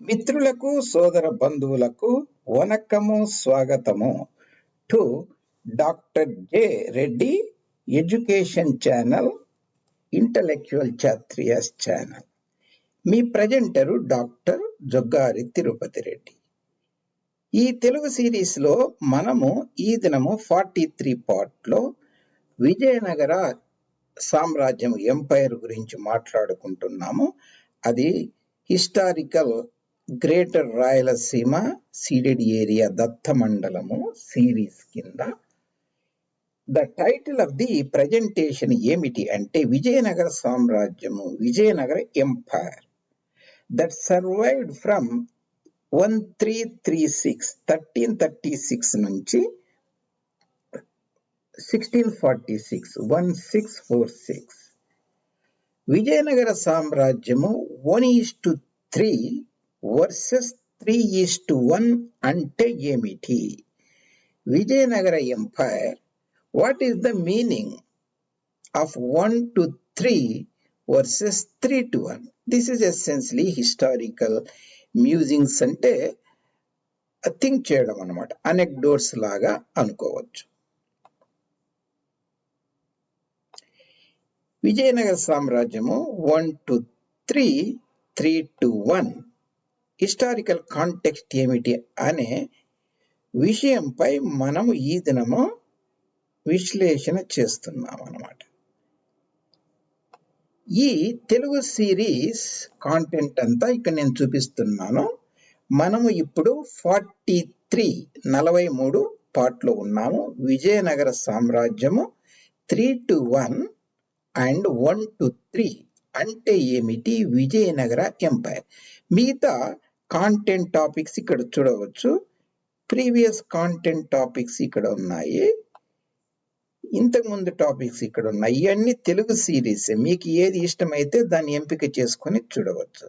మిత్రులకు సోదర బంధువులకు వనక్కము స్వాగతము. To doctor J Reddy education channel intellectual ఛాత్రియాస్ channel. మీ ప్రజెంటరు డాక్టర్ జొగ్గారి తిరుపతి రెడ్డి. ఈ తెలుగు సిరీస్లో మనము ఈ దినము ఫార్టీ త్రీ పార్ట్లో విజయనగర సామ్రాజ్యం ఎంపైర్ గురించి మాట్లాడుకుంటున్నాము. అది historical greater Rayalaseema ceded area దత్త మండలము సిరీస్ కింద. The title of the presentation ఏమిటి అంటే Vijayanagara సామ్రాజ్యము Vijayanagara empire. That survived from one three three six thirteen thirty six నుంచి sixteen forty six one six four six. Vijayanagara సామ్రాజ్యము one is to three versus three is to one అంటే ఏమిటి? Vijayanagara empire what is the meaning of one two three versus three two one? This is essentially historical musings అంటే think చేయడం అనమాట anecdotes లాగా అనుకోవచ్చు. Vijayanagara సామ్రాజ్యము one two three three two one historical context ఏమిటి అనే విషయంపై మనము ఈ దినము విశ్లేషణ చేస్తున్నాం అన్నమాట ఈ తెలుగు సిరీస్ కాంటెంట్ అంతా ఇక్కడ నేను చూపిస్తున్నాను. మనము ఇప్పుడు ఫార్టీ త్రీ నలభై మూడు పార్ట్లో ఉన్నాము. Vijayanagara సామ్రాజ్యము three two one and one two three అంటే ఏమిటి? విజయనగర ఎంపైర్. మిగతా కాంటెంట్ టాపిక్స్ ఇక్కడ చూడవచ్చు. ప్రీవియస్ కాంటెంట్ టాపిక్స్ ఇక్కడ ఉన్నాయి. ఇంతకుముందు టాపిక్స్ ఇక్కడ ఉన్నాయి. ఇవన్నీ తెలుగు సిరీస్ మీకు ఏది ఇష్టమైతే దాన్ని ఎంపిక చేసుకొని చూడవచ్చు.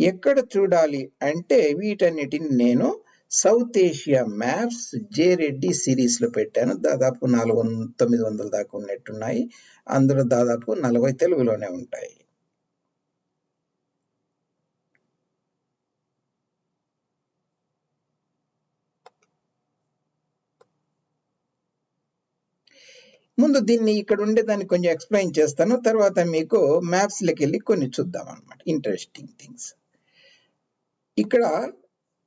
ఎక్కడ చూడాలి అంటే వీటన్నిటిని నేను South Asia maps J Reddy సిరీస్లో పెట్టాను. దాదాపు నాలుగు వంద తొమ్మిది వందల దాకా ఉన్నట్టున్నాయి. అందులో దాదాపు నలభై తెలుగులోనే ఉంటాయి. ముందు దీన్ని ఇక్కడ ఉండే దాన్ని కొంచెం ఎక్స్ప్లెయిన్ చేస్తాను. తర్వాత మీకు మ్యాప్స్లోకి వెళ్ళి కొన్ని చూద్దాం అనమాట ఇంట్రెస్టింగ్ థింగ్స్ ఇక్కడ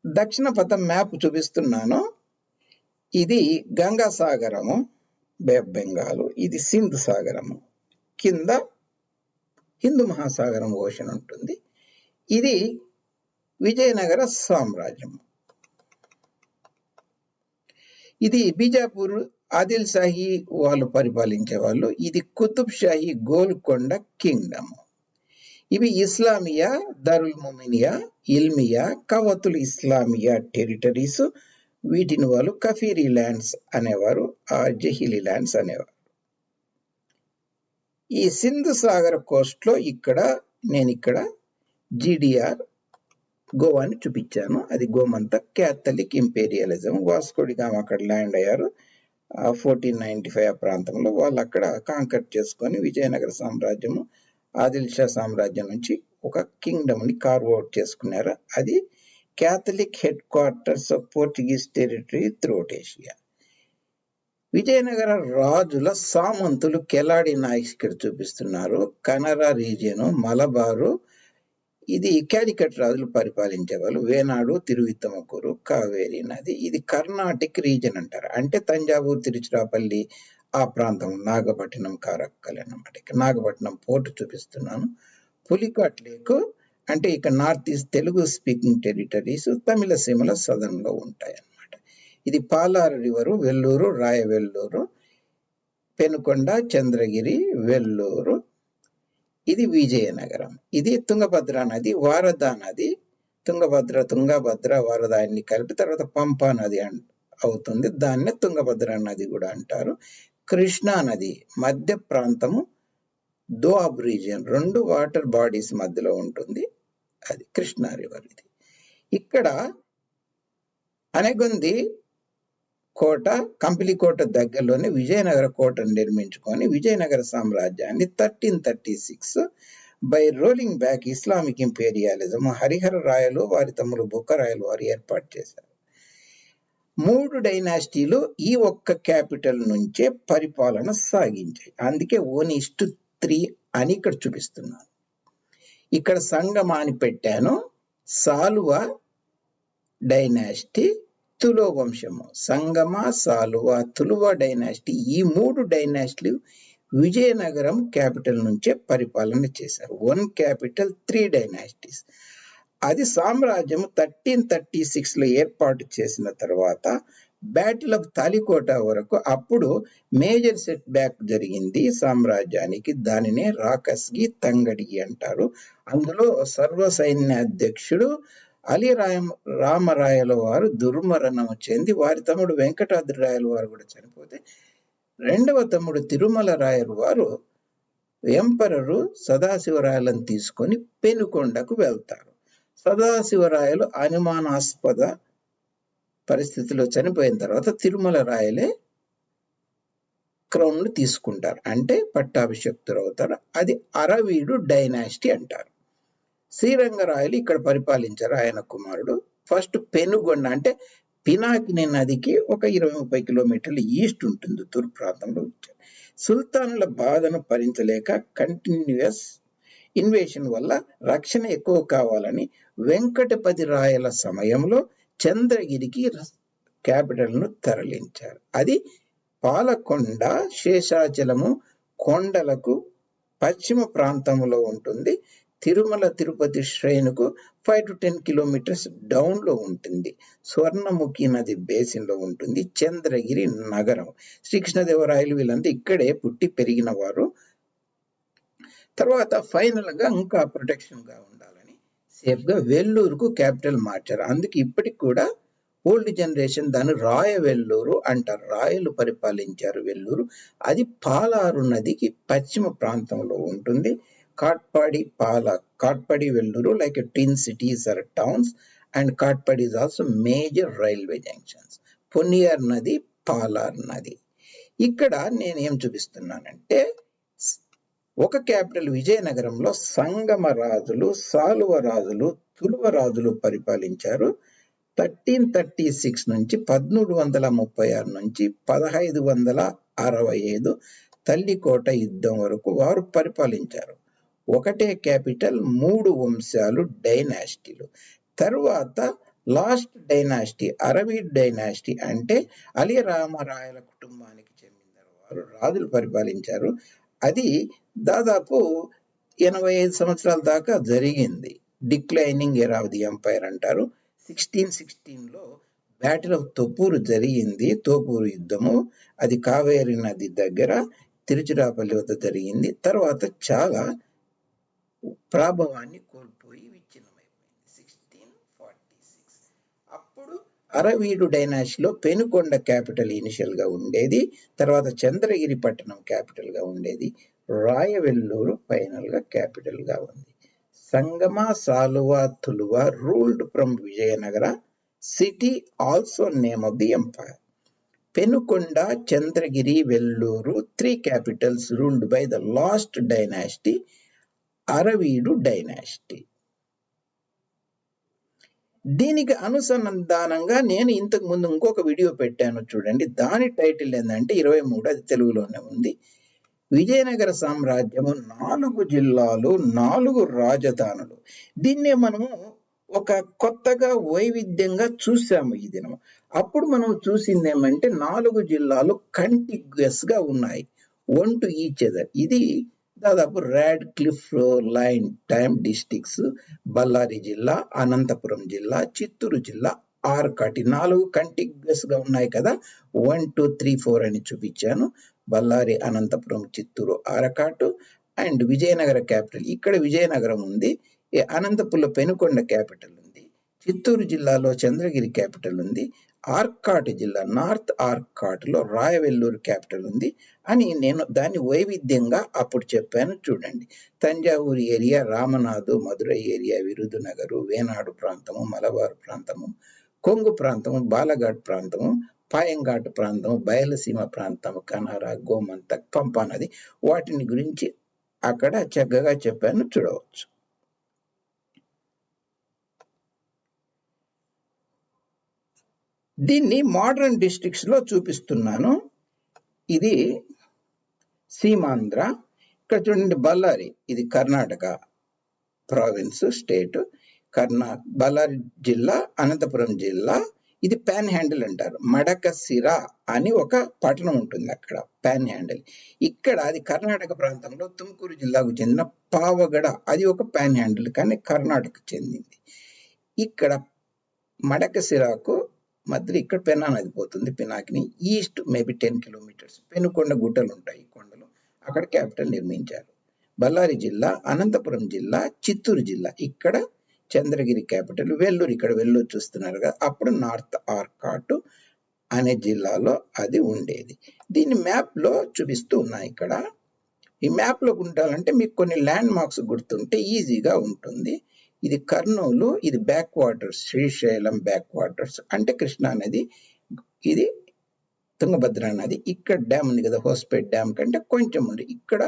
దక్షిణ పథం మ్యాప్ చూపిస్తున్నాను. ఇది గంగా సాగరము బే బెంగాల్ ఇది సింధు సాగరము. కింద హిందూ మహాసాగరం ఓషన్ ఉంటుంది. ఇది విజయనగర సామ్రాజ్యం ఇది బీజాపూర్ ఆదిల్ షాహీ వాళ్ళు పరిపాలించే వాళ్ళు. ఇది కుతుబ్ షాహీ గోల్కొండ కింగ్డమ్. ఇవి ఇస్లామియా దరుల్ ముమినియా ఇల్మియా కవతుల్ ఇస్లామియా టెరిటరీస్. వీటిని వాళ్ళు కఫీరీ ల్యాండ్స్ అనేవారు ఆ జహీలి ల్యాండ్స్ అనేవారు. ఈ సింధు సాగర్ కోస్ట్లో ఇక్కడ నేను ఇక్కడ జిడిఆర్ గోవాని చూపించాను. అది గోమంత క్యాథలిక్ ఇంపీరియలిజం. వాస్కోడిగామ అక్కడ ల్యాండ్ అయ్యారు. ఫోర్టీన్ నైన్టీ ఫైవ్ ఆ ప్రాంతంలో వాళ్ళు అక్కడ కాంకర్ చేసుకొని విజయనగర సామ్రాజ్యము ఆదిల్ షా సామ్రాజ్యం నుంచి ఒక కింగ్డమ్ని కార్వ్ అవుట్ చేసుకున్నారు. అది Catholic headquarters of Portuguese territory throughout Asia Vijayanagara రాజుల సామంతులు కెలాడి నాయక్స్ ఇక్కడ చూపిస్తున్నారు. కనరా రీజియన్ మలబారు ఇది క్యాలికట్ రాజులు పరిపాలించేవాళ్ళు. వేనాడు తిరువిత్తమకూరు కావేరి నది. ఇది కర్ణాటిక్ రీజన్ అంటారు. అంటే తంజావూరు తిరుచిరాపల్లి ఆ ప్రాంతం నాగపట్నం కారక్కల్ అన్నమాట ఇక్కడ నాగపట్నం పోర్టు చూపిస్తున్నాను. పులికాట్ లేక్ అంటే ఇక north east Telugu speaking territories తమిళ సీమల సదన్లో ఉంటాయి అన్నమాట ఇది పాలారు రివరు వెల్లూరు రాయవెల్లూరు పెనుకొండ చంద్రగిరి వెల్లూరు ఇది విజయనగరం. ఇది తుంగభద్ర నది వారధ నది. తుంగభద్ర తుంగభద్ర వారధ అన్ని కలిపి తర్వాత పంపా నది అవుతుంది. దాన్నే తుంగభద్ర నది కూడా అంటారు. కృష్ణా నది మధ్య ప్రాంతము దోఅబ్ రీజియన్. రెండు వాటర్ బాడీస్ మధ్యలో ఉంటుంది. అది కృష్ణా రివర్ ఇది. ఇక్కడ అనగొంది కోట కంపిలికోట దగ్గరలోనే విజయనగర కోటను నిర్మించుకొని విజయనగర సామ్రాజ్యాన్ని thirteen thirty six by rolling back Islamic imperialism Harihara Rayalu వారి తమ్ముడు బుక్కరాయలు వారు ఏర్పాటు చేశారు. మూడు డైనాసిటీలు ఈ ఒక్క క్యాపిటల్ నుంచే పరిపాలన సాగించాయి. అందుకే ఓన్ త్రీ అని ఇక్కడ చూపిస్తున్నాను ఇక్కడ సంగమాని పెట్టాను. సాలువ డైనాసిటీ తులో వంశము సంగమ సాలువ తులువ డైనాసిటీ ఈ మూడు డైనాసిటీలు విజయనగరం క్యాపిటల్ నుంచే పరిపాలన చేశారు. One capital three dynasties. అది సామ్రాజ్యం థర్టీన్ థర్టీ సిక్స్లో ఏర్పాటు చేసిన తర్వాత బ్యాటిల్ ఆఫ్ తాలికోట వరకు అప్పుడు మేజర్ సెట్ బ్యాక్ జరిగింది సామ్రాజ్యానికి. దానినే రాకస్గి తంగడిగి అంటారు. అందులో సర్వ సైన్యాధ్యక్షుడు అలీ రాయ రామరాయల వారు దుర్మరణము చెంది వారి తమ్ముడు వెంకటాద్రి రాయల వారు కూడా చనిపోతే రెండవ తమ్ముడు తిరుమల రాయలు వారు ఎంపరరు సదాశివరాయలను తీసుకొని పెనుకొండకు వెళ్తారు. సదాశివరాయలు అనుమానాస్పద పరిస్థితిలో చనిపోయిన తర్వాత తిరుమల రాయలే క్రౌన్ తీసుకుంటారు. అంటే పట్టాభిషక్తులు అవుతారు. అది అరవీడు డైనాసిటీ అంటారు. శ్రీరంగరాయలు ఇక్కడ పరిపాలించారు ఆయన కుమారుడు. ఫస్ట్ పెనుగొండ అంటే పినాకిని నదికి ఒక ఇరవై ముప్పై కిలోమీటర్ల ఈస్ట్ ఉంటుంది. తూర్పు ప్రాంతంలో వచ్చారు. సుల్తానుల బాధను భరించలేక కంటిన్యూస్ ఇన్వేషన్ వల్ల రక్షణ ఎక్కువ కావాలని వెంకటపతి రాయల సమయంలో చంద్రగిరికి క్యాపిటల్ను తరలించారు. అది పాలకొండ శేషాచలము కొండలకు పశ్చిమ ప్రాంతంలో ఉంటుంది. తిరుమల తిరుపతి శ్రేణుకు ఫైవ్ టు టెన్ కిలోమీటర్స్ డౌన్లో ఉంటుంది. స్వర్ణముఖి నది బేసిన్లో ఉంటుంది. చంద్రగిరి నగరం. శ్రీకృష్ణదేవరాయలు వీళ్ళంతా ఇక్కడే పుట్టి పెరిగిన వారు. తర్వాత ఫైనల్గా ఇంకా ప్రొటెక్షన్గా ఉండాలని సేఫ్గా వెల్లూరుకు క్యాపిటల్ మార్చారు. అందుకే ఇప్పటికి కూడా ఓల్డ్ జనరేషన్ దాన్ని రాయ వెల్లూరు అంటారు. రాయలు పరిపాలించారు వెల్లూరు. అది పాలారు నదికి పశ్చిమ ప్రాంతంలో ఉంటుంది. కాట్పాడి పాల Katpadi Vellore like twin cities or towns and Katpadi is also major railway junctions Ponnaiyar నది పాలార్ నది ఇక్కడ నేను ఏం చూపిస్తున్నానంటే ఒక క్యాపిటల్ విజయనగరంలో సంగమ రాజులు సాలువ రాజులు తులువ రాజులు పరిపాలించారు. థర్టీన్ థర్టీ సిక్స్ నుంచి పద్మూడు వందల ముప్పై ఆరు నుంచి పదహైదు వందల అరవై ఐదు తల్లికోట యుద్ధం వరకు వారు పరిపాలించారు. ఒకటే క్యాపిటల్ మూడు వంశాలు డైనాసిటీలు. తరువాత లాస్ట్ డైనాసిటీ అరవీడ్ డైనాసిటీ అంటే అలీ రామరాయల కుటుంబానికి చెందిన వారు రాజులు పరిపాలించారు. అది దాదాపు ఎనభై ఐదు సంవత్సరాల దాకా జరిగింది. Declining era of the empire అంటారు. సిక్స్టీన్ సిక్స్టీన్లో బ్యాటిల్ ఆఫ్ తొప్పూరు జరిగింది. తోపూరు యుద్ధము. అది కావేరి నది దగ్గర తిరుచిరాపల్లి వద్ద జరిగింది. తర్వాత చాలా ప్రాభవాన్ని కోల్పోయి విచ్ఛిన్నమైపోయింది. సిక్స్టీన్ ఫార్టీ సిక్స్ అప్పుడు అరవీడు డైనాసిలో పెనుకొండ క్యాపిటల్ ఇనిషియల్గా ఉండేది. తర్వాత చంద్రగిరి పట్టణం క్యాపిటల్గా ఉండేది. రాయవెల్లూరు ఫైనల్గా క్యాపిటల్గా క్యాపిటల్గా ఉంది. Sangama Saluva Tuluva ruled from Vijayanagara city also name of the empire. Penukonda Chandragiri Vellore three capitals ruled by the last dynasty. Aravidu dynasty. దీనికి అనుసంధానంగా నేను ఇంతకు ముందు ఇంకొక వీడియో పెట్టాను చూడండి. దాని టైటిల్ ఏంటంటే ఇరవై మూడు అది తెలుగులోనే ఉంది. విజయనగర సామ్రాజ్యము నాలుగు జిల్లాలు నాలుగు రాజధానులు. దీన్నే మనము ఒక కొత్తగా వైవిధ్యంగా చూసాము ఈ దినం అప్పుడు మనం చూసింది ఏమంటే నాలుగు జిల్లాలు కంటిగ్యస్గా ఉన్నాయి. వన్ టు ఈచ్ అదర్ ఇది దాదాపు Radcliffe line time districts Bellary జిల్లా అనంతపురం జిల్లా చిత్తూరు జిల్లా ఆర్కాటి నాలుగు కంటిగ్యూస్గా ఉన్నాయి కదా? వన్ టూ త్రీ ఫోర్ అని చూపించాను. బళ్ళారి అనంతపురం చిత్తూరు ఆరకాటు అండ్ విజయనగర క్యాపిటల్ ఇక్కడ విజయనగరం ఉంది. ఈ అనంతపురంలో పెనుకొండ క్యాపిటల్ ఉంది. చిత్తూరు జిల్లాలో చంద్రగిరి క్యాపిటల్ ఉంది. ఆర్కాట్ జిల్లా నార్త్ ఆర్కాట్లో రాయవెల్లూరు క్యాపిటల్ ఉంది అని నేను దాన్ని వైవిధ్యంగా అప్పుడు చెప్పాను. చూడండి తంజావూరు ఏరియా రామనాథు మధురై ఏరియా విరుదునగరు వేనాడు ప్రాంతము మలబారు ప్రాంతము కొంగు ప్రాంతము బాలఘాట్ ప్రాంతము పాయంఘాట్ ప్రాంతం బయలసీమ ప్రాంతం కనార గోమంతక్ పంపా నది వాటిని గురించి అక్కడ చక్కగా చెప్పాను. చూడవచ్చు. దీన్ని మోడర్న్ డిస్ట్రిక్ట్స్లో చూపిస్తున్నాను. ఇది సీమాంధ్ర ఇక్కడ చూడండి బళ్ళారి ఇది కర్ణాటక ప్రావిన్స్ స్టేట్ కర్ణా బళ్ళారి జిల్లా అనంతపురం జిల్లా ఇది ప్యాన్ హ్యాండిల్ అంటారు. మడకసిర అని ఒక పట్టణం ఉంటుంది అక్కడ ప్యాన్ హ్యాండిల్ ఇక్కడ అది కర్ణాటక ప్రాంతంలో తుమ్కూరు జిల్లాకు చెందిన పావగడ అది ఒక ప్యాన్ హ్యాండిల్ కానీ కర్ణాటక చెందింది. ఇక్కడ మడకసిరాకు మధ్యలో ఇక్కడ పెన్నా నది పోతుంది. Pinakini east maybe ten kilometers. Penukonda గుట్టలు ఉంటాయి కొండలు. అక్కడ క్యాపిటల్ నిర్మించారు. బళ్ళారి జిల్లా అనంతపురం జిల్లా చిత్తూరు జిల్లా. ఇక్కడ చంద్రగిరి క్యాపిటల్ వెల్లూరు. ఇక్కడ వెల్లూరు చూస్తున్నారు కదా. అప్పుడు నార్త్ ఆర్కాట్ అనే జిల్లాలో అది ఉండేది. దీన్ని మ్యాప్లో చూపిస్తూ ఉన్నాయి ఇక్కడ. ఈ మ్యాప్లో ఉండాలంటే మీకు కొన్ని ల్యాండ్ మార్క్స్ గుర్తుంటే ఈజీగా ఉంటుంది. ఇది కర్నూలు ఇది back waters Srisailam back waters అంటే కృష్ణా నది ఇది తుంగభద్ర నది. ఇక్కడ డ్యామ్ ఉంది కదా హోస్పేట్ డ్యామ్ కంటే కొంచెం ఉంది. ఇక్కడ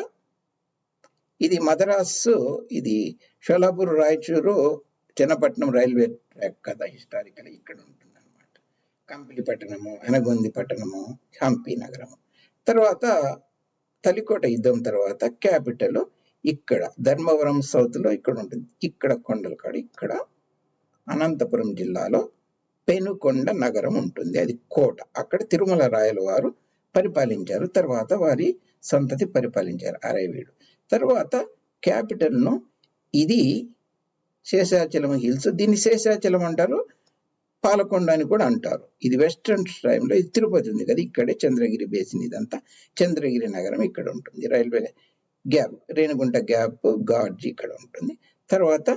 ఇది మద్రాసు ఇది షోలాపూర్ రాయచూరు చిన్నపట్నం రైల్వే ట్రాక్ కదా హిస్టారికల్ ఇక్కడ ఉంటుంది అనమాట కంపిలి పట్టణము అనగొంది పట్టణము హంపి నగరము. తర్వాత తలికోట యుద్ధం తర్వాత క్యాపిటల్ ఇక్కడ ధర్మవరం సౌత్లో ఇక్కడ ఉంటుంది ఇక్కడ కొండల కాడ ఇక్కడ అనంతపురం జిల్లాలో పెనుకొండ నగరం ఉంటుంది. అది కోట. అక్కడ తిరుమల రాయల వారు పరిపాలించారు. తర్వాత వారి సంతతి పరిపాలించారు అరైవీడు తర్వాత క్యాపిటల్ను ఇది శేషాచలం హిల్స్. దీన్ని శేషాచలం అంటారు పాలకొండ అని కూడా అంటారు. ఇది వెస్ట్రన్ టైంలో ఇది తిరుపతి ఉంది కదా. ఇక్కడే చంద్రగిరి బేసిన్ ఇదంతా. చంద్రగిరి నగరం ఇక్కడ ఉంటుంది. రైల్వే గ్యాప్ రేణిగుంట గ్యాప్ గాడ్జి ఇక్కడ ఉంటుంది. తర్వాత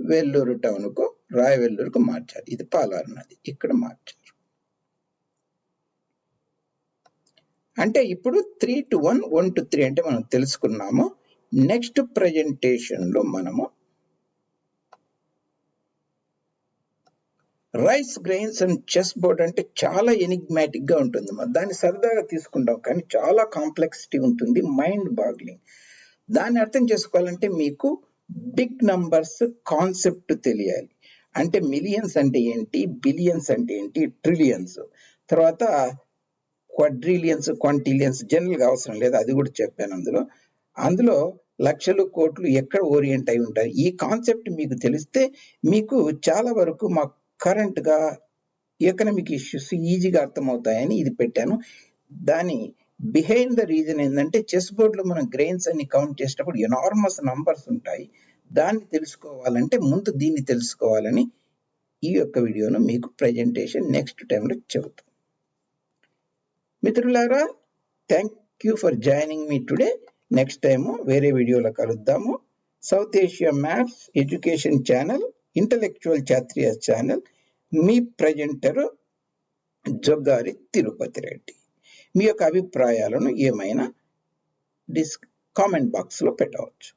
వెల్లూరు టౌన్కు రాయవెల్లూరుకు మార్చారు ఇది పాలారు నది ఇక్కడ మార్చారు. అంటే ఇప్పుడు three two one one two three అంటే మనం తెలుసుకున్నాము. నెక్స్ట్ ప్రజెంటేషన్లో మనము rice grains and chess board అంటే చాలా ఎనిగ్మాటిక్గా ఉంటుంది. దాన్ని సరదాగా తీసుకుంటాం. కానీ చాలా కాంప్లెక్సిటీ ఉంటుంది. మైండ్ బాగ్లింగ్ దాన్ని అర్థం చేసుకోవాలంటే మీకు బిగ్ నంబర్స్ కాన్సెప్ట్ తెలియాలి. అంటే మిలియన్స్ అంటే ఏంటి? బిలియన్స్ అంటే ఏంటి? ట్రిలియన్స్. తర్వాత క్వడ్రిలియన్స్ క్వాంటిలియన్స్ జనరల్గా అవసరం లేదు అది కూడా చెప్పాను అందులో. అందులో లక్షలు కోట్లు ఎక్కడ ఓరియంట్ అయి ఉంటాయి? ఈ కాన్సెప్ట్ మీకు తెలిస్తే మీకు చాలా వరకు మా కరెంట్గా ఎకనామిక్ ఇష్యూస్ ఈజీగా అర్థమవుతాయని ఇది పెట్టాను. దాని బిహైండ్ ద రీజన్ ఏంటంటే చెస్ బోర్డ్లో మనం గ్రెయిన్స్ అన్ని కౌంట్ చేసేటప్పుడు ఎనార్మస్ నంబర్స్ ఉంటాయి. దాన్ని తెలుసుకోవాలంటే ముందు దీన్ని తెలుసుకోవాలని ఈ యొక్క వీడియోను మీకు ప్రజెంటేషన్ నెక్స్ట్ టైంలో చెబుతాం. మిత్రులారా thank you for joining me today next time వేరే వీడియోలో కలుద్దాము. South Asia maths education channel intellectual ఛాత్రియ channel మీ ప్రజెంటరు జొగ్గారి తిరుపతి రెడ్డి. మీ యొక్క అభిప్రాయాలను ఏమైనా డిస్ కామెంట్ బాక్స్లో పెట్టవచ్చు.